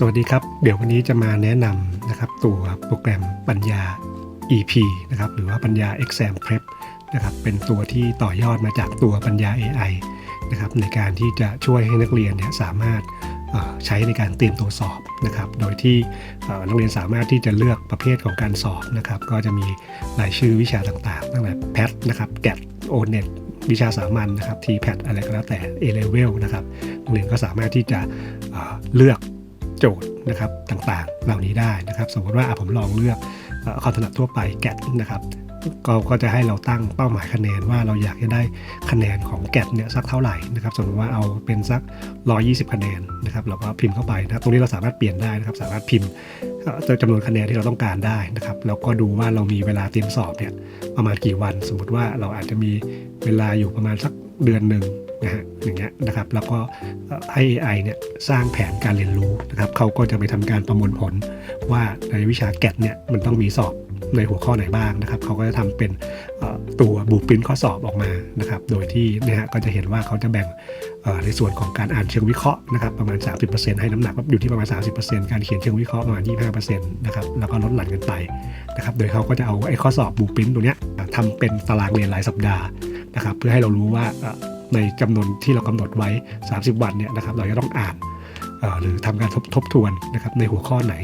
สวัสดีครับ เดี๋ยววันนี้จะมาแนะนำนะครับตัวโปรแกรมปัญญา EP นะครับหรือว่าปัญญา Exam Prep นะครับเป็นตัวที่ต่อยอดมาจากตัวปัญญา AI นะครับในการที่จะช่วยให้นักเรียนเนี่ยสามารถใช้ในการเตรียมตัวสอบนะครับโดยที่นักเรียนสามารถที่จะเลือกประเภทของการสอบนะครับก็จะมีรายชื่อวิชาต่างๆตั้งแต่แพทนะครับแกดโอเน็ตวิชาสามัญนะครับ T-PAT อะไรก็แล้วแต่ A-Level นะครับนักเรียนก็สามารถที่จะเลือก โจทย์นะครับต่างๆ เหล่านี้ได้นะครับ สมมติว่าผมลองเลือกเอ่อความถนัดทั่วไปแกะนะครับ ก็ก็จะให้เราตั้งเป้าหมายคะแนนว่าเราอยากจะได้คะแนนของแกดเนี่ยสักเท่าไหร่นะครับสมมติว่าเอาเป็นสัก 120 คะแนนนะครับเราก็พิมพ์เข้าไปนะครับตรงนี้เราสามารถเปลี่ยนได้นะครับ สามารถพิมพ์จำนวนคะแนนที่เราต้องการได้นะครับแล้วก็ดูว่าเรามีเวลาเตรียมสอบเนี่ยประมาณกี่วัน สมมติว่าเราอาจจะมีเวลาอยู่ประมาณสักเดือนหนึ่งนะฮะอย่างเงี้ยนะครับแล้วก็ให้ AI เนี่ยสร้างแผนการเรียนรู้นะครับเขาก็จะไปทำการประมวลผลว่าในวิชาแกดเนี่ยมันต้องมีสอบ ในหัวข้อไหนบ้างนะครับ เขาก็จะทำเป็นตัวบูปรินข้อสอบออกมานะครับ โดยที่เนะฮะก็จะเห็นว่าเขาจะแบ่งในส่วนของการอ่านเชิงวิเคราะห์นะครับประมาณ 30%ให้น้ำหนักอยู่ที่ประมาณ 30%การเขียนเชิงวิเคราะห์ประมาณ 25%นะครับแล้วก็ลดหลั่นกันไปนะครับโดยเขาก็จะเอาไอ้ข้อสอบบูปรินตัวเนี้ยทำเป็นตารางเรียนรายสัปดาห์นะครับเพื่อให้เรารู้ว่าในจำนวนที่เรากำหนดไว้ 30 วันเนี่ยนะครับเราจะต้องอ่านหรือทำการทบทบทวนนะครับในหัวข้อไหน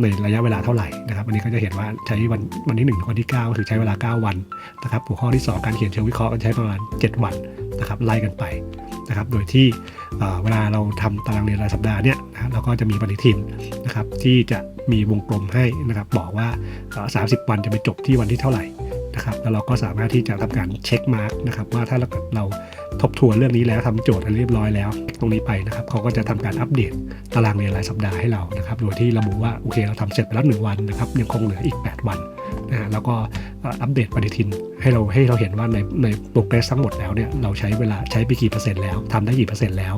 ในระยะเวลาเท่าไหร่นะครับอันนี้ก็จะเห็นว่าใช้วันวันที่1ถึงวันที่ 9 ก็คือใช้เวลา 9 วันนะครับหัวข้อที่ 2 การเขียนเชิงวิเคราะห์ก็ใช้ประมาณ 7 วันนะครับไล่กันไปนะครับโดยที่เวลาเราทำตารางเรียนรายสัปดาห์เนี่ยนะเราก็จะมีปฏิทินนะครับที่จะมีวงกลมให้นะครับบอกว่า 30 วันจะไปจบที่วันที่เท่าไหร่ นะครับแล้วเราก็สามารถที่จะทำการเช็คมาร์กนะครับว่าถ้าเราเราทบทวนเรื่องนี้แล้วทำโจทย์อะไรเรียบร้อยแล้ว ตรงนี้ไปนะครับเขาก็จะทำการอัปเดตตารางเรียนรายสัปดาห์ให้เรานะครับโดยที่ระบุว่าโอเคเราทำเสร็จไปแล้วหนึ่งวันนะครับยังคงเหลืออีก 8 วัน นะฮะแล้วก็อัปเดตปฏิทินให้เราให้เราเห็นว่าในในโปรเกรสทั้งหมดแล้วเนี่ยเราใช้เวลาใช้ไปกี่เปอร์เซ็นต์แล้วทำได้กี่เปอร์เซ็นต์แล้ว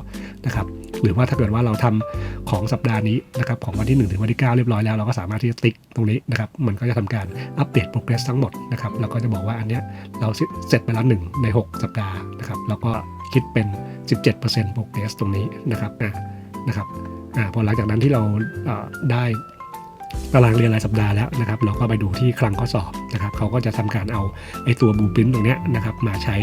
นะครับหรือว่าถ้าเกิดว่าเราทำของสัปดาห์นี้นะครับของวันที่ 1 ถึงวันที่ 9 เรียบร้อยแล้ว เราก็สามารถที่จะติ๊กตรงนี้นะครับมันก็จะทำการอัปเดตโปรเกรสทั้งหมดนะครับแล้วก็จะบอกว่าอันเนี้ยเราเสร็จไปแล้ว1ใน 6 สัปดาห์นะครับแล้วก็คิดเป็น 17% progress ตรงนี้นะครับอ่านะครับอ่าพอหลังจากนั้นที่เราได้ ตารางเรียนรายสัปดาห์แล้วนะครับ เราก็ไปดูที่คลังข้อสอบนะครับเขาก็จะทำการเอาไอ้ตัวบูปินตรงนี้นะครับมาใช้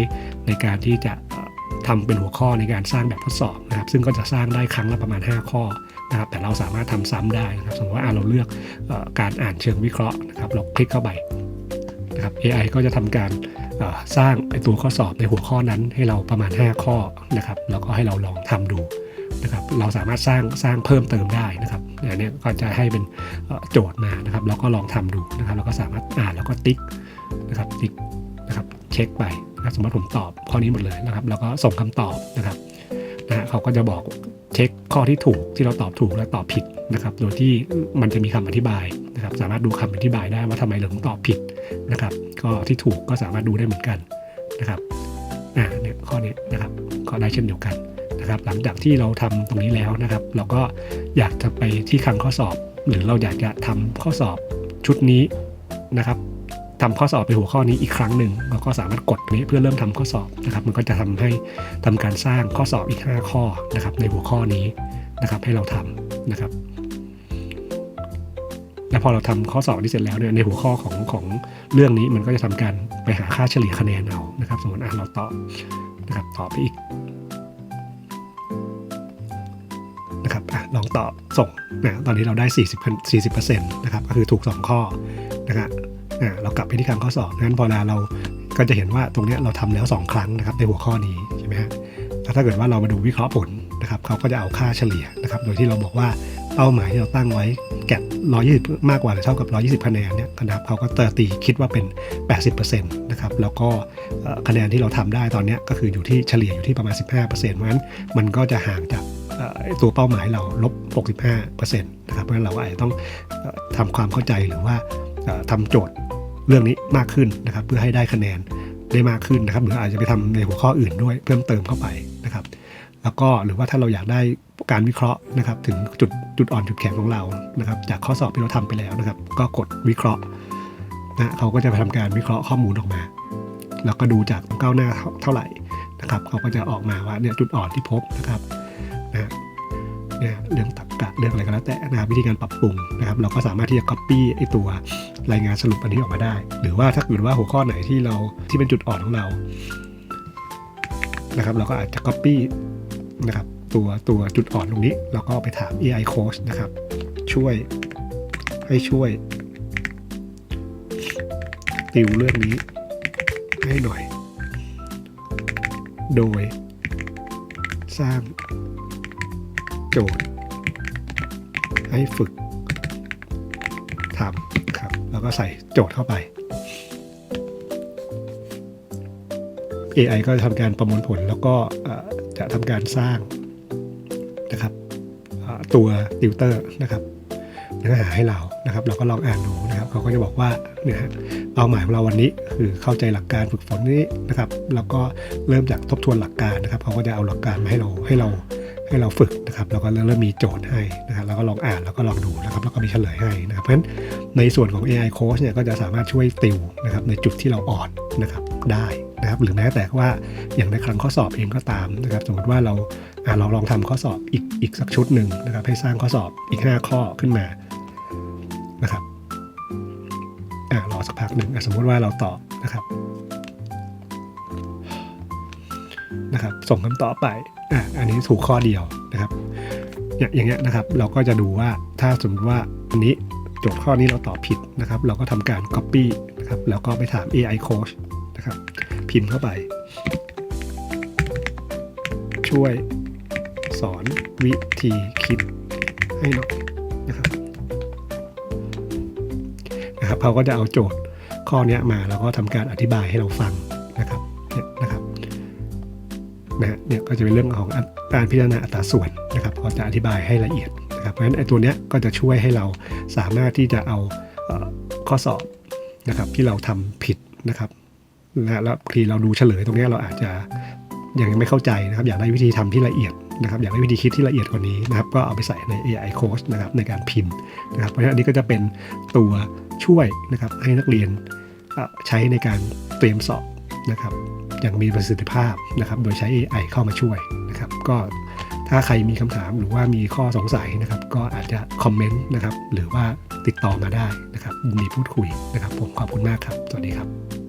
ในการที่จะเอ่อทำเป็นหัวข้อในการสร้างแบบทดสอบนะครับซึ่งก็จะสร้างได้ครั้งละประมาณ 5 ข้อนะครับแต่เราสามารถทำซ้ำได้นะครับสมมติว่าเราเลือกอการอ่านเชิงวิเคราะห์นะครับเราคลิกเข้าไปนะครับ AI ก็จะทำการสร้างไอตัวข้อสอบในหัวข้อนั้นให้เราประมาณ 5 ข้อนะครับแล้วก็ให้เราลองทำดู นะครับเราสามารถสร้างสร้างเพิ่มเติมได้นะครับอันนี้ก็จะให้เป็นโจทย์มานะครับแล้วก็ลองทำดูนะครับเราก็สามารถอ่านแล้วก็ติ๊กนะครับติ๊กนะครับเช็คไปนะครับสมมติผมตอบข้อนี้หมดเลยนะครับ แล้วก็ส่งคำตอบนะครับนะเขาก็จะบอกเช็คข้อที่ถูกที่เราตอบถูกและตอบผิดนะครับ โดยที่มันจะมีคำอธิบายนะครับ สามารถดูคำอธิบายได้ว่าทำไมเราถึงตอบผิดนะครับ ก็ที่ถูกก็สามารถดูได้เหมือนกันนะครับอ่าเนี่ยข้อนี้นะครับก็ได้เช่นเดียวกัน นะครับ หลังจากที่เราทำตรงนี้แล้วนะครับ เราก็อยากจะไปที่คลังข้อสอบ หรือเราอยากจะทำข้อสอบชุดนี้นะครับทำข้อสอบในหัวข้อนี้อีกครั้งหนึ่งเราก็สามารถกดนี้เพื่อเริ่มทำข้อสอบนะครับ มันก็จะทำให้ทำการสร้างข้อสอบอีก 5 ข้อนะครับ ในหัวข้อนี้นะครับ ให้เราทำนะครับและพอเราทำข้อสอบนี้เสร็จแล้วเนี่ยในหัวข้อของของเรื่องนี้มันก็จะทำการไปหาค่าเฉลี่ยคะแนนเอานะครับ สมมติอะเราตอบนะครับตอบไปอีก ลองตอบส่งนะตอนนี้เราได้ 40 40%นะครับก็คือถูก 2 ข้อนะครับอะเรากลับไปที่คลังข้อสอบนั้นพอเวลาเราก็จะเห็นว่าตรงนี้เราทำแล้ว 2 ครั้งนะครับในหัวข้อนี้ใช่ไหมฮะแล้วถ้าเกิดว่าเรามาดูวิเคราะห์ผลนะครับเขาก็จะเอาค่าเฉลี่ยนะครับโดยที่เราบอกว่าเป้าหมายที่เราตั้งไว้แกะ120 มากกว่าหรือเท่ากับ 120 คะแนนเนี่ยนะครับเขาก็เตีคิดว่าเป็น 80%นะครับแล้วก็คะแนนที่เราทำได้ตอนนี้ก็คืออยู่ที่เฉลี่ยอยู่ที่ประมาณ 15%เพราะฉะนั้นมันก็จะห่างจาก ตัวเป้าหมายเราลบ 65%นะครับเพราะฉะนั้นเราอาจจะต้องทำความเข้าใจหรือว่าทำโจทย์เรื่องนี้มากขึ้นนะครับ เพื่อให้ได้คะแนนได้มากขึ้นนะครับ หรืออาจจะไปทำในหัวข้ออื่นด้วยเพิ่มเติมเข้าไปนะครับ แล้วก็หรือว่าถ้าเราอยากได้การวิเคราะห์นะครับ ถึงจุดจุดอ่อนจุดแข็งของเรานะครับ จากข้อสอบที่เราทำไปแล้วนะครับ ก็กดวิเคราะห์นะเขาก็จะไปทำการวิเคราะห์ข้อมูลออกมา แล้วก็ดูจากก้าวหน้าเท่าไหร่นะครับ เขาก็จะออกมาว่าเนี่ยจุดอ่อนที่พบนะครับ นะเนี่ยเรื่องตัดกะเรื่องอะไรก็แล้วแต่นะครับวิธีการปรับปรุงนะครับเราก็สามารถที่จะ copy ไอตัวรายงานสรุปอันนี้ออกมาได้ หรือว่าถ้าเกิดว่าหัวข้อไหนที่เราที่เป็นจุดอ่อนของเรานะครับเราก็อาจจะ copy นะครับตัวตัวจุดอ่อนตรงนี้ เราก็ไปถาม AI coach นะครับ ช่วยให้ช่วย ติวเรื่องนี้ให้หน่อย โดยสร้าง โจทย์ ให้ฝึกทำครับ แล้วก็ใส่โจทย์เข้าไป AI ก็ทำการประมวลผลแล้วก็จะทำการสร้างนะครับตัวติวเตอร์นะครับเนื้อหาให้เรานะครับ เราก็ลองอ่านดูนะครับเขาก็จะบอกว่าเนี่ยเป้าหมายของเราวันนี้คือเข้าใจหลักการฝึกฝนนี้นะครับ แล้วก็เริ่มจากทบทวนหลักการนะครับเขาก็จะเอาหลักการมาให้เราให้เรา ให้เราฝึกนะครับแล้วก็เริ่มมีโจทย์ให้นะครับแล้วก็ลองอ่านแล้วก็ลองดูนะครับแล้วก็มีเฉลยให้นะครับเพราะฉะนั้นในส่วนของ AI coach เนี่ยก็จะสามารถช่วยติวนะครับในจุดที่เราอ่อนนะครับได้นะครับหรือแม้แต่ว่าอย่างในครั้งข้อสอบเองก็ตามนะครับสมมติว่าเราอะเราลองทำข้อสอบอีกอีกสักชุดหนึ่งนะครับให้สร้างข้อสอบอีก 5 ข้อขึ้นมานะครับอะรอสักพักหนึ่งสมมุติว่าเราตอบนะครับ นะครับ ส่งคำตอบไปอะอันนี้ถูกข้อเดียวนะครับเนี่ยอย่างเงี้ยนะครับ เราก็จะดูว่าถ้าสมมติว่าอันนี้โจทย์ข้อนี้เราตอบผิดนะครับ เราก็ทำการ Copy นะครับแล้วก็ไปถาม AI coach นะครับ พิมพ์เข้าไป ช่วยสอนวิธีคิดให้หน่อยนะครับนะครับเขาก็จะเอาโจทย์ข้อนี้มาแล้วก็ทำการอธิบายให้เราฟังนะครับเนี่ยนะครับ นะฮะเนี่ยก็จะเป็นเรื่องของการพิจารณาอัตราส่วนนะครับเขาจะอธิบายให้ละเอียดนะครับเพราะฉะนั้นไอ้ตัวเนี้ยก็จะช่วยให้เราสามารถที่จะเอาข้อสอบนะครับที่เราทำผิดนะครับนะแล้วทีเราดูเฉลยตรงนี้เราอาจจะยังไม่เข้าใจนะครับ อยากได้วิธีทำที่ละเอียดนะครับ อยากได้วิธีคิดที่ละเอียดกว่านี้นะครับ ก็เอาไปใส่ใน AI Coach นะครับในการพิมพ์นะครับ เพราะฉะนั้นอันนี้ก็จะเป็นตัวช่วยนะครับให้นักเรียนใช้ในการเตรียมสอบนะครับ อย่างมีประสิทธิภาพนะครับโดยใช้ AI เข้ามาช่วยนะครับ ก็ถ้าใครมีคำถามหรือว่ามีข้อสงสัยนะครับ ก็อาจจะคอมเมนต์นะครับ หรือว่าติดต่อมาได้นะครับมีพูดคุยนะครับ ผมขอบคุณมากครับ สวัสดีครับ